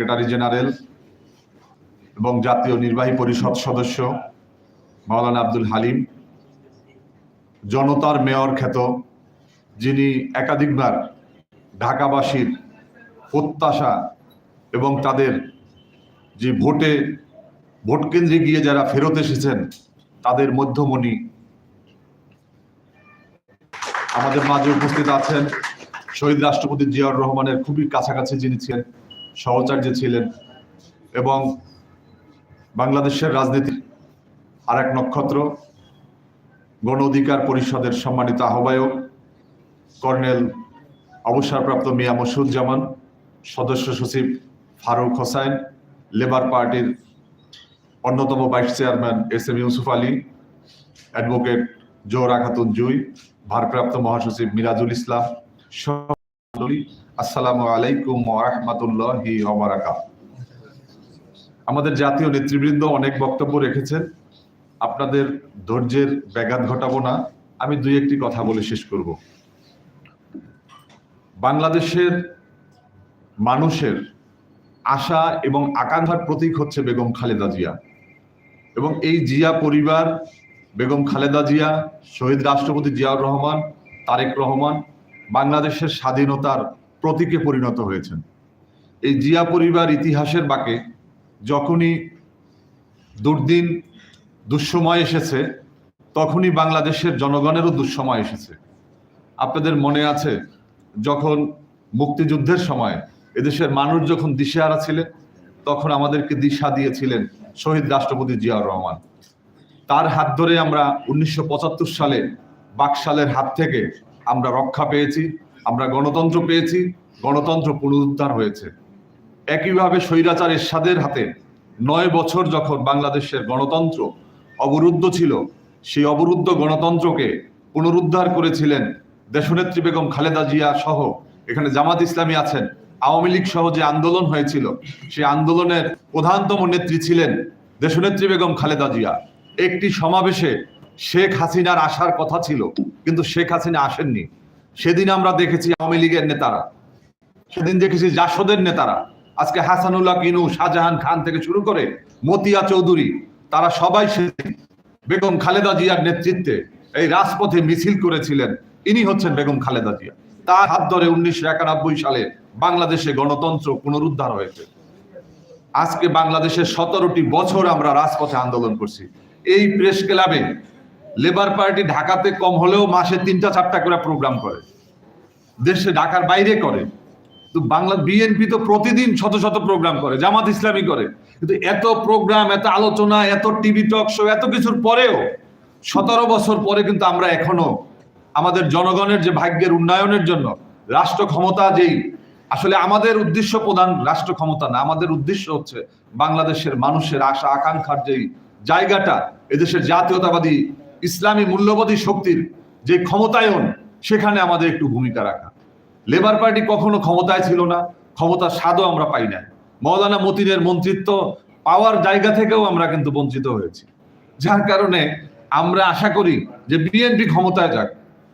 Secretary general এবং জাতীয় নির্বাহী পরিষদ সদস্য মাওলানা আব্দুল হালিম, জনতার মেয়র খ্যাত, যিনি একাধিকবার ঢাকাবাসীর প্রত্যাশা এবং তাদের যে ভোটে ভোট কেন্দ্রে গিয়ে যারা ফেরত এসেছেন, তাদের মধ্যমণি আমাদের মাঝে উপস্থিত আছেন শহীদ রাষ্ট্রপতি জিয়াউর রহমানের খুবই কাছাকাছি যিনি ছিলেন। সহচার্য ছিলেন এবং বাংলাদেশের রাজনীতির আর এক নক্ষত্র, গণ অধিকার পরিষদের সম্মানিত আহ্বায়ক, কর্নেল অবসরপ্রাপ্ত মিয়া মসুজ্জামান সদস্য সচিব ফারুক হোসাইন, লেবার পার্টির অন্যতম vice chairman S M Yusuf Ali, advocate Johra Khatun Jui, ভারপ্রাপ্ত মহাসচিব মিরাজুল ইসলাম আসসালামু আলাইকুম ওরহমতুল্লাহি আমাদের জাতীয় নেতৃবৃন্দ অনেক বক্তব্য রেখেছেন। আপনাদের ধৈর্যের ব্যাঘাত ঘটাবো না। আমি দুই একটি কথা বলে শেষ করব। বাংলাদেশের মানুষের আশা এবং আকাঙ্ক্ষার প্রতীক হচ্ছে বেগম খালেদা জিয়া। এবং এই জিয়া পরিবার, বেগম খালেদা জিয়া, শহীদ রাষ্ট্রপতি জিয়াউর রহমান, তারেক রহমান, বাংলাদেশের স্বাধীনতার প্রতীকে পরিণত হয়েছেন। এই জিয়া পরিবার ইতিহাসের বাকে যখনই দুর্দিন, দুঃসময় এসেছে, তখনই বাংলাদেশের জনগণেরও দুঃসময় এসেছে। আপনাদের মনে আছে, যখন মুক্তিযুদ্ধের সময় এদেশের মানুষ যখন দিশেহারা ছিলেন, তখন আমাদেরকে দিশা দিয়েছিলেন শহীদ রাষ্ট্রপতি জিয়াউর রহমান। তার হাত ধরে আমরা উনিশশো পঁচাত্তর সালে বাকশালের হাত থেকে আমরা রক্ষা পেয়েছি। আমরা গণতন্ত্র পেয়েছি, গণতন্ত্র পুনরুদ্ধার হয়েছে। একইভাবে স্বৈরাচার এরশাদের হাতে নয় বছর যখন বাংলাদেশের গণতন্ত্র অবরুদ্ধ ছিল, সেই অবরুদ্ধ গণতন্ত্রকে পুনরুদ্ধার করেছিলেন দেশনেত্রী বেগম খালেদা জিয়া সহ এখানে জামাত ইসলামী আছেন, আওয়ামী লীগ সহ যে আন্দোলন হয়েছিল, সেই আন্দোলনের প্রধানতম নেত্রী ছিলেন দেশনেত্রী বেগম খালেদা জিয়া। একটি সমাবেশে শেখ হাসিনার আসার কথা ছিল, কিন্তু শেখ হাসিনা আসেননি। সেদিন আমরা দেখেছি আওয়ামী লীগের নেতারা। সেদিন দেখেছি জাসদের নেতারা। আজকে হাসানুল্লাহ কিনু, শাহজাহান খান থেকে শুরু করে মতিয়া চৌধুরী, তারা সবাই সেদিন বেগম খালেদা জিয়ার নেতৃত্বে এই রাজপথে মিছিল করেছিলেন। ইনি হচ্ছেন বেগম খালেদা জিয়া। তার হাত ধরে উনিশশো একানব্বই সালে বাংলাদেশে গণতন্ত্র পুনরুদ্ধার হয়েছে। আজকে বাংলাদেশের সতেরোটি বছর আমরা রাজপথে আন্দোলন করছি। এই প্রেস ক্লাবে লেবার পার্টি ঢাকাতে কম হলেও মাসে তিনটা চারটা করে প্রোগ্রাম করে। দেশে ঢাকার বাইরে করে। তো বাংলা বিএনপি তো প্রতিদিন শত শত প্রোগ্রাম করে, জামাত ইসলামী করে। কিন্তু এত প্রোগ্রাম এত আলোচনা, এত টিভি টক শো এত কিছুর পরেও সতেরো বছর পরে কিন্তু আমরা এখনও আমাদের জনগণের যে ভাগ্যের উন্নয়নের জন্য রাষ্ট্র ক্ষমতা যেই, আসলে আমাদের উদ্দেশ্য প্রধান রাষ্ট্র ক্ষমতা না, আমাদের উদ্দেশ্য হচ্ছে বাংলাদেশের মানুষের আশা, আকাঙ্ক্ষার যেই জায়গাটা, এদেশের জাতীয়তাবাদী ইসলামী মূল্যবোধী শক্তির যে ক্ষমতায়ন, সেখানে আমাদের একটু ভূমিকা রাখা। লেবার পার্টি কখনো ক্ষমতায় ছিল না, ক্ষমতার স্বাদও আমরা পাই না মৌলানা মতিনের মন্ত্রিত্ব পাওয়ার জায়গা থেকেও আমরা কিন্তু বঞ্চিত হয়েছি। যার কারণে আমরা আশা করি যে বিএনপি ক্ষমতায় যাক।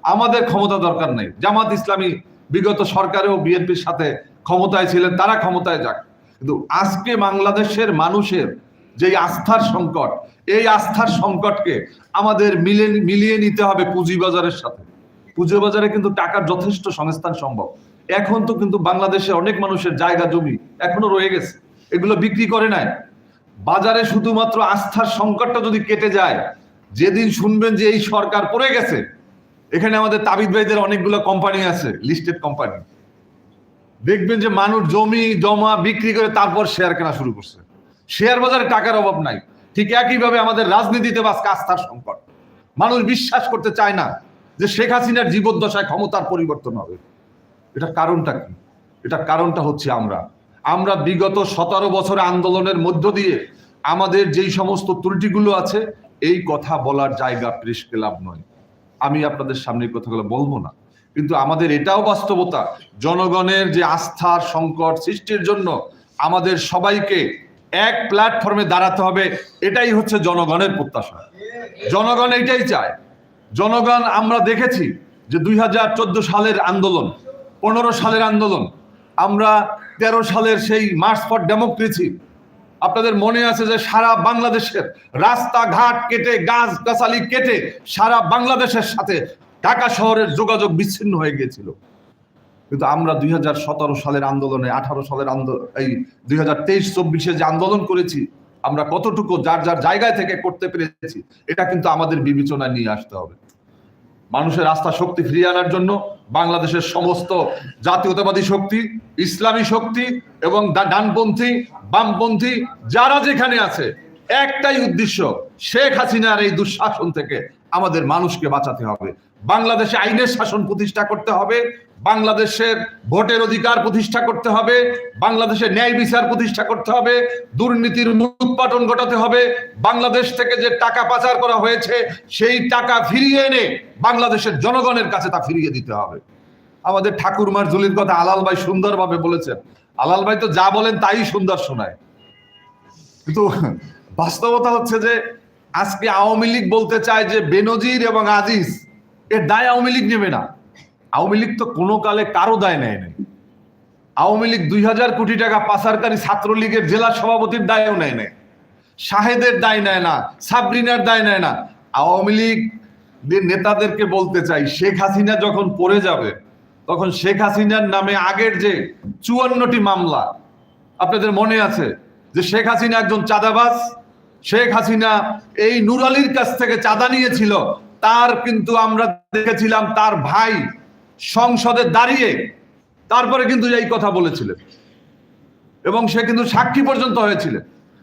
আমাদের ক্ষমতা দরকার নেই। জামাত ইসলামী বিগত সরকারেও বিএনপির সাথে ক্ষমতায় ছিলেন, তারা ক্ষমতায় যাক। কিন্তু আজকে বাংলাদেশের মানুষের যে আস্থার সংকট এই আস্থার সংকটকে আমাদের মিলে মিলিয়ে নিতে হবে পুঁজিবাজারের সাথে। পুঁজিবাজারে কিন্তু টাকার যথেষ্ট সংস্থান সম্ভব। এখন তো কিন্তু বাংলাদেশে অনেক মানুষের জায়গা, জমি এখনও রয়ে গেছে। এগুলো বিক্রি করে নাই। বাজারে শুধুমাত্র আস্থার সংকটটা যদি কেটে যায়, যেদিন শুনবেন যে এই সরকার পড়ে গেছে, এখানে আমাদের তাবিদ ভাইদের অনেকগুলো কোম্পানি আছে লিস্টেড কোম্পানি। দেখবেন যে মানুষ জমি, জমা বিক্রি করে তারপর শেয়ার কেনা শুরু করছে। শেয়ার বাজারে টাকার অভাব নাই। ঠিক একইভাবে আমাদের রাজনীতিতে আজকে আস্থার সংকট। মানুষ বিশ্বাস করতে চায় না যে শেখ হাসিনার জীবদ্দশায় ক্ষমতার পরিবর্তন হবে। এটা কারণটা কি? এটার কারণটা হচ্ছে আমরা। আমরা বিগত সতেরো বছর আন্দোলনের মধ্য দিয়ে আমাদের যেই সমস্ত ত্রুটিগুলো আছে, এই কথা বলার জায়গা প্রেস ক্লাব নয়। আমি আপনাদের সামনে এই কথাগুলো বলব না। কিন্তু আমাদের এটাও বাস্তবতা, জনগণের যে আস্থার সংকট সৃষ্টির জন্য আমাদের সবাইকে এক প্ল্যাটফর্মে দাঁড়াতে হবে, এটাই হচ্ছে জনগণের প্রত্যাশা। জনগণ এটাই চায়। জনগণ, আমরা দেখেছি যে দুই হাজার চোদ্দ সালের আন্দোলন, পনেরো সালের আন্দোলন, আমরা তেরো সালের সেই মার্চ ফর ডেমোক্রেসি আপনাদের মনে আছে যে সারা বাংলাদেশের রাস্তাঘাট কেটে গাছ গাছালি কেটে সারা বাংলাদেশের সাথে ঢাকা শহরের যোগাযোগ বিচ্ছিন্ন হয়ে গিয়েছিল। কিন্তু আমরা দুই হাজার সতেরো সালের আন্দোলনে, আঠারো সালের আন্দোলন এই দুই হাজার তেইশ চব্বিশে যে আন্দোলন করেছি, আমরা কতটুকু, যার যার জায়গায় থেকে করতে পেরেছি, এটা কিন্তু আমাদের বিবেচনায় নিয়ে আসতে হবে। মানুষের আস্থা শক্তি ফিরিয়ে আনার জন্য বাংলাদেশের সমস্ত জাতীয়তাবাদী শক্তি, ইসলামী শক্তি এবং ডানপন্থী, বামপন্থী, যারা যেখানে আছে, একটাই উদ্দেশ্য, শেখ হাসিনার এই দুঃশাসন থেকে আমাদের মানুষকে বাঁচাতে হবে। বাংলাদেশে আইনের শাসন প্রতিষ্ঠা করতে হবে, বাংলাদেশের ভোটের অধিকার প্রতিষ্ঠা করতে হবে, বাংলাদেশের ন্যায় বিচার প্রতিষ্ঠা করতে হবে, দুর্নীতির উৎপাদন ঘটাতে হবে, বাংলাদেশ থেকে যে টাকা পাচার করা হয়েছে, সেই টাকা ফিরিয়ে এনে বাংলাদেশের জনগণের কাছে তা ফিরিয়ে দিতে হবে। আমাদের ঠাকুরমার জুলির কথা আলাল ভাই সুন্দরভাবে বলেছেন। আলাল ভাই তো যা বলেন তাই সুন্দর শোনায়। কিন্তু বাস্তবতা হচ্ছে যে আজকে আওয়ামী লীগ বলতে চায় যে বেনজির এবং আজিজ, এর দায় আওয়ামী লীগ নেবে না। আওয়ামী লীগ তো কোনো কালে কারও দায় নেয় নাই। আওয়ামী লীগ দুই হাজার কোটি টাকা পাচারকারী ছাত্রলীগের জেলা সভাপতির দায়ও নেয় নাই। শাহেদের দায় নেয় না, সাবরিনার দায় নেয় না। আওয়ামী লীগ নেতাদেরকে বলতে চাই, শেখ হাসিনা যখন পড়ে যাবে, তখন শেখ হাসিনার নামে আগের যে চুয়ান্নটি মামলা, আপনাদের মনে আছে যে শেখ হাসিনা একজন চাঁদাবাজ? শেখ হাসিনা এই নুর আলীর কাছ থেকে চাঁদা নিয়েছিল। তার কিন্তু আমরা দেখেছিলাম তার ভাই সংসদে দাঁড়িয়ে তারপরে কিন্তু এই কথা বলেছিলেন। এবং সে কিন্তু সাক্ষী পর্যন্ত হয়েছিলেন।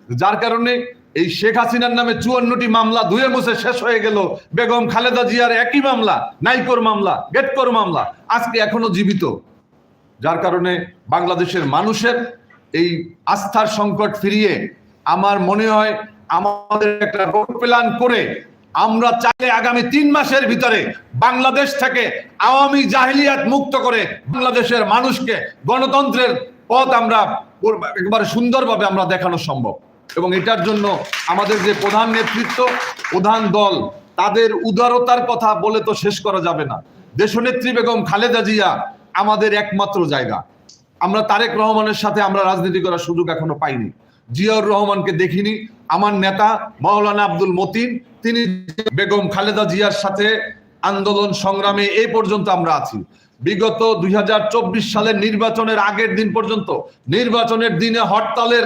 যার কারণে এই শেখ হাসিনার নামে চুয়ান্নটি মামলা ধুয়ে মুছে শেষ হয়ে গেল। বেগম খালেদা জিয়ার একই মামলা নাইকোর মামলা, গেটকোর মামলা, আজকে এখনও জীবিত। যার কারণে বাংলাদেশের মানুষের এই আস্থার সংকট ফিরিয়ে আমার মনে হয় আমাদের একটা রোড প্ল্যান করে আমরা চাইলে আগামী তিন মাসের ভিতরে বাংলাদেশ থেকে আওয়ামী জাহিলিয়াত মুক্ত করে বাংলাদেশের মানুষকে গণতন্ত্রের পথ আমরা একবারে সুন্দরভাবে আমরা দেখানো সম্ভব। এবং এটার জন্য আমাদের যে প্রধান নেতৃত্ব, প্রধান দল, তাদের উদারতার কথা বলে তো শেষ করা যাবে না। দেশনেত্রী বেগম খালেদা জিয়া আমাদের একমাত্র জায়গা। আমরা তারেক রহমানের সাথে আমরা রাজনীতি করার সুযোগ এখনও পাইনি। জিয়াউর রহমানকে দেখিনি। আমার নেতা মাওলানা আব্দুল মতিন, তিনি বেগম খালেদা জিয়ার সাথে আন্দোলন সংগ্রামে এই পর্যন্ত আমরা আছি। বিগত দুই হাজার চব্বিশ সালের নির্বাচনের আগের দিন পর্যন্ত, নির্বাচনের দিনে হরতালের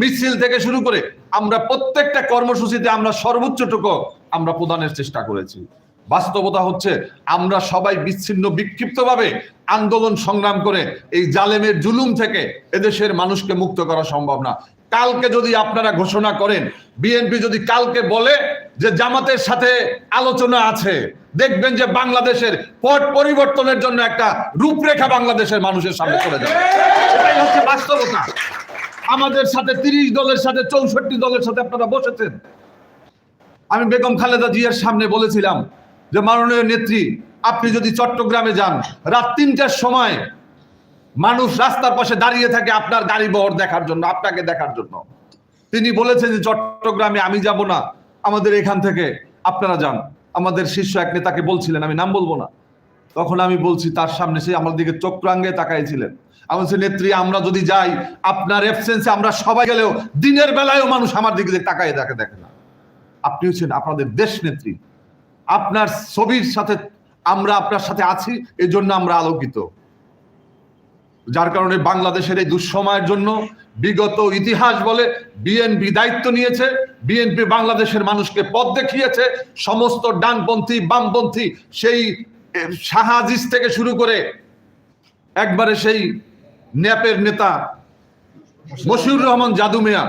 মিছিল থেকে শুরু করে আমরা প্রত্যেকটা কর্মসূচিতে আমরা সর্বোচ্চটুকু আমরা প্রদানের চেষ্টা করেছি। বাস্তবতা হচ্ছে আমরা সবাই বিচ্ছিন্ন বিক্ষিপ্তভাবে আন্দোলন সংগ্রাম করে এই জালেমের জুলুম থেকে এদেশের মানুষকে মুক্ত করা সম্ভব না। কালকে যদি আপনারা ঘোষণা করেন, বিএনপি যদি কালকে বলে যে জামাতের সাথে আলোচনা আছে, দেখবেন যে বাংলাদেশের পট পরিবর্তনের জন্য একটা রূপরেখা বাংলাদেশের মানুষের সামনে চলে যাবে। এটাই হচ্ছে বাস্তবতা। আমাদের সাথে তিরিশ দলের সাথে চৌষট্টি দলের সাথে আপনারা বসেছেন। আমি বেগম খালেদা জিয়ার সামনে বলেছিলাম যে মাননীয় নেত্রী, আপনি যদি চট্টগ্রামে যান, রাত তিনটার সময় মানুষ রাস্তার পাশে দাঁড়িয়ে থাকে আপনার গাড়ি বহর দেখার জন্য, আপনাকে দেখার জন্য। তিনি বলেছেন যে, চট্টগ্রামে আমি যাব না। আমাদের এখান থেকে আপনারা যান। আমাদের শীর্ষ এক নেতাকে বলছিলেন, আমি নাম বলব না। তখন আমি বলছি, তার সামনে সে আমার দিকে চক্রাঙ্গে তাকাইছিলেন। আমি বলছি, নেত্রী, আমরা যদি যাই, আপনার এবসেন্সে আমরা সবাই গেলেও দিনের বেলায়ও মানুষ আমার দিকে তাকায় দেখে দেখে না। আপনি হচ্ছেন আপনাদের দেশ নেত্রী। আপনার ছবির সাথে আমরা আপনার সাথে আছি এই জন্য আমরা আলোকিত। যার কারণে বাংলাদেশের এই দুঃসময়ের জন্য বিগত ইতিহাস বলে বিএনপি দায়িত্ব নিয়েছে, বিএনপি বাংলাদেশের মানুষকে পথ দেখিয়েছে, সমস্ত ডানপন্থী, বামপন্থী সেই শাহাজিজ থেকে শুরু করে একবারে সেই ন্যাপের নেতা মশিউর রহমান জাদু মিয়া,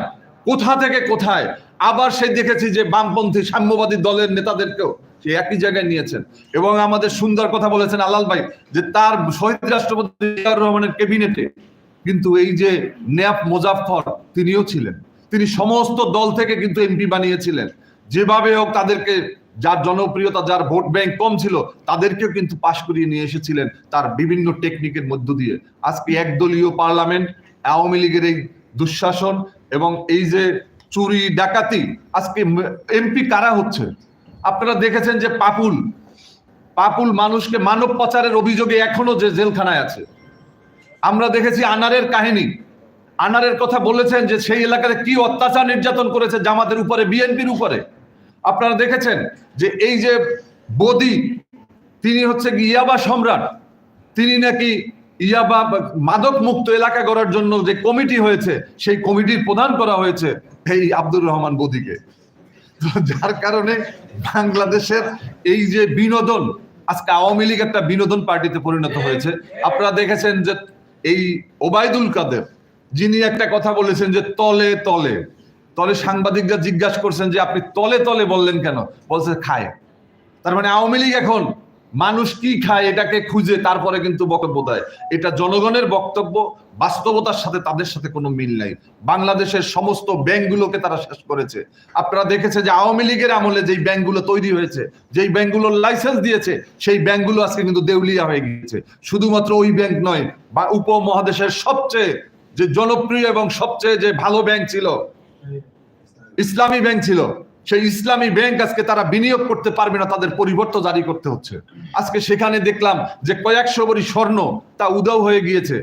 কোথা থেকে কোথায়? আবার সেই দেখেছি যে বামপন্থী সাম্যবাদী দলের নেতাদেরকেও সে একই জায়গায় নিয়েছেন। এবং আমাদের সুন্দর কথা বলেছেন আলাল ভাই, যে তার শহীদ রাষ্ট্রপতি রহমানের ক্যাবিনেটে কিন্তু এই যে ন্যাপ মোজাফফর তিনিও ছিলেন। তিনি সমস্ত দল থেকে কিন্তু এমপি বানিয়েছিলেন। যেভাবে হোক তাদেরকে যার জনপ্রিয়তা, যার ভোট ব্যাংক কম ছিল, তাদেরকেও কিন্তু পাশ করিয়ে নিয়ে এসেছিলেন তার বিভিন্ন টেকনিকের মধ্য দিয়ে। আজকে একদলীয় পার্লামেন্ট, আওয়ামী লীগের এই দুঃশাসন এবং এই যে চুরি, ডাকাতি, আজকে এমপি কারা হচ্ছে? আপনারা দেখেছেন যে পাপুল পাপুল মানুষকে মানব পাচারের অভিযোগে এখনও যে জেলখানায় আছে। আমরা দেখেছি আনারের কাহিনী। আনারের কথা বলেছেন যে সেই এলাকাতে কি অত্যাচার নির্যাতন করেছে জামাতের উপরে, বিএনপির উপরে। আপনারা দেখেছেন যে এই যে বদি, তিনি হচ্ছে ইয়াবা সম্রাট। তিনি নাকি ইয়াবা মাদক মুক্ত এলাকা করার জন্য যে কমিটি হয়েছে, সেই কমিটির প্রধান করা হয়েছে, এই আব্দুর রহমান বদিকে। যার কারণে বাংলাদেশের এই যে বিনোদন, আজকে আওয়ামী লীগ একটা বিনোদন পার্টিতে পরিণত হয়েছে। আপনারা দেখেছেন যে এই ওবায়দুল কাদের, যিনি একটা কথা বলেছেন যে তলে তলে। তলে সাংবাদিকরা জিজ্ঞাসা করছেন যে আপনি তলে তলে বললেন কেন? বলছে খায়। তার মানে আওয়ামী লীগ এখন মানুষ কি খায় এটাকে খুঁজে তারপরে কিন্তু বক্তব্য দেয়। এটা জনগণের বক্তব্য, বাস্তবতার সাথে তাদের সাথে কোনো মিল নাই। বাংলাদেশের সমস্ত ব্যাংকগুলোকে তারা শেষ করেছে। আপনারা দেখেছে যে আওয়ামী লীগের আমলে যেই ব্যাংকগুলো তৈরি হয়েছে, যেই ব্যাংকগুলোর লাইসেন্স দিয়েছে, সেই ব্যাংকগুলো আজকে কিন্তু দেউলিয়া হয়ে গিয়েছে। শুধুমাত্র ওই ব্যাংক নয়, বা উপমহাদেশের সবচেয়ে যে জনপ্রিয় এবং সবচেয়ে যে ভালো ব্যাংক ছিল, ইসলামী ব্যাংক ছিল সেই ইসলামী ব্যাংক আজকে তারা বিনিয়োগ করতে পারবে না, তাদের পরিবর্তন জারি করতে হচ্ছে। আজকে সেখানে দেখলাম যে কয়েকশো বড়ি স্বর্ণ তা উদাও হয়ে গিয়েছে।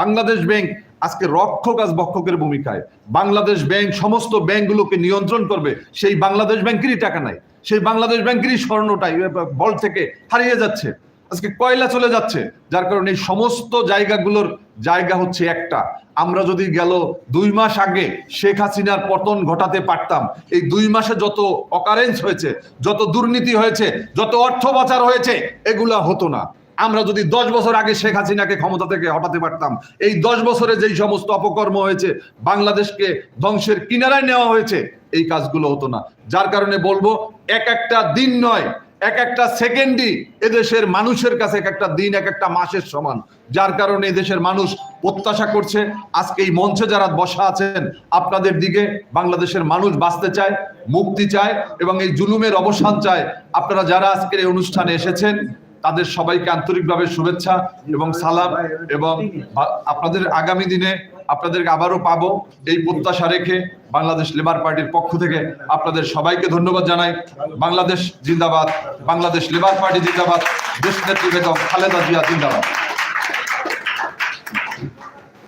বাংলাদেশ ব্যাংক আজকে রক্ষক আজ বক্ষকের ভূমিকায়। বাংলাদেশ ব্যাংক সমস্ত ব্যাংকগুলোকে নিয়ন্ত্রণ করবে। সেই বাংলাদেশ ব্যাংকেরই টাকা নাই। সেই বাংলাদেশ ব্যাংকেরই স্বর্ণটাই বল থেকে হারিয়ে যাচ্ছে। আজকে কয়লা চলে যাচ্ছে, যার কারণে এই সমস্ত জায়গাগুলোর জায়গা হচ্ছে একটা। আমরা যদি গেল দুই মাস আগে শেখ হাসিনার পতন ঘটাতে পারতাম, এই দুই মাসে যত অকারেন্স হয়েছে, যত দুর্নীতি হয়েছে, যত অর্থ পাচার হয়েছে, এগুলা হতো না। আমরা যদি দশ বছর আগে শেখ হাসিনাকে ক্ষমতা থেকে হটাতে পারতাম, এই দশ বছরে যেই সমস্ত অপকর্ম হয়েছে, বাংলাদেশকে ধ্বংসের কিনারায় নেওয়া হয়েছে, এই কাজগুলো হতো না। যার কারণে বলব, এক একটা দিন নয় এক একটা সেকেন্ডই এদেশের মানুষের কাছে এক একটা দিন, এক একটা মাসের সমান। যার কারণে এদেশের মানুষ প্রত্যাশা করছে, আজকে এই মঞ্চে যারা বসা আছেন, আপনাদের দিকে বাংলাদেশের মানুষ বাঁচতে চায়, মুক্তি চায় এবং এই জুলুমের অবসান চায়, আপনারা যারা আজকের এই অনুষ্ঠানে এসেছেন, তাদের সবাইকে আন্তরিকভাবে শুভেচ্ছা এবং সালাম এবং আপনাদের আগামী দিনে আপনাদেরকে আবারও পাবো এই প্রত্যাশা রেখে বাংলাদেশ লেবার পার্টির পক্ষ থেকে আপনাদের সবাইকে ধন্যবাদ জানাই। বাংলাদেশ জিন্দাবাদ, বাংলাদেশ লেবার পার্টি জিন্দাবাদ দেশ নেত্রী বেগম খালেদা জিয়া জিন্দাবাদ।